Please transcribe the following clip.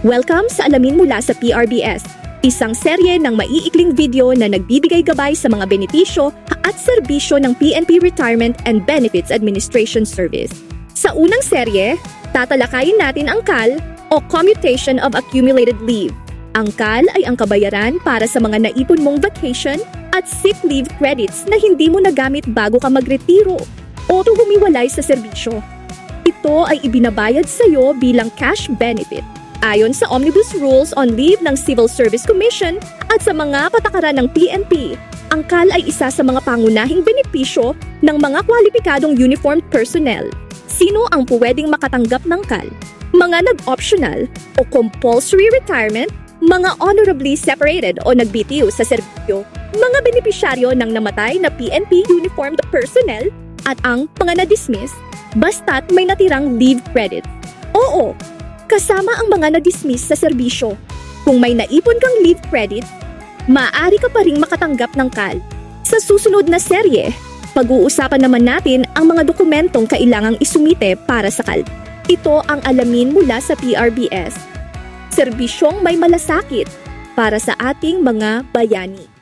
Welcome sa Alamin Mula sa PRBS, isang serye ng maiikling video na nagbibigay gabay sa mga benepisyo at serbisyo ng PNP Retirement and Benefits Administration Service. Sa unang serye, tatalakayin natin ang CAL o Commutation of Accumulated Leave. Ang CAL ay ang kabayaran para sa mga naipon mong vacation at sick leave credits na hindi mo nagamit bago ka magretiro o humiwalay sa serbisyo. Ito ay ibinabayad sa iyo bilang cash benefit ayon sa Omnibus Rules on Leave ng Civil Service Commission at sa mga patakaran ng PNP. Ang CAL ay isa sa mga pangunahing benepisyo ng mga kwalipikadong uniformed personnel. Sino ang pwedeng makatanggap ng CAL? Mga nag-optional o compulsory retirement, mga honorably separated o nag-BTU sa serbisyo, mga benepisyaryo ng namatay na PNP uniformed personnel, at ang mga na-dismiss, basta't may natirang leave credit. Oo, kasama ang mga na-dismiss sa serbisyo. Kung may naipon kang leave credit, maaari ka pa ring makatanggap ng CAL. Sa susunod na serye, pag-uusapan naman natin ang mga dokumentong kailangang isumite para sa CAL. Ito ang alamin mula sa PRBS. Serbisyong may malasakit para sa ating mga bayani.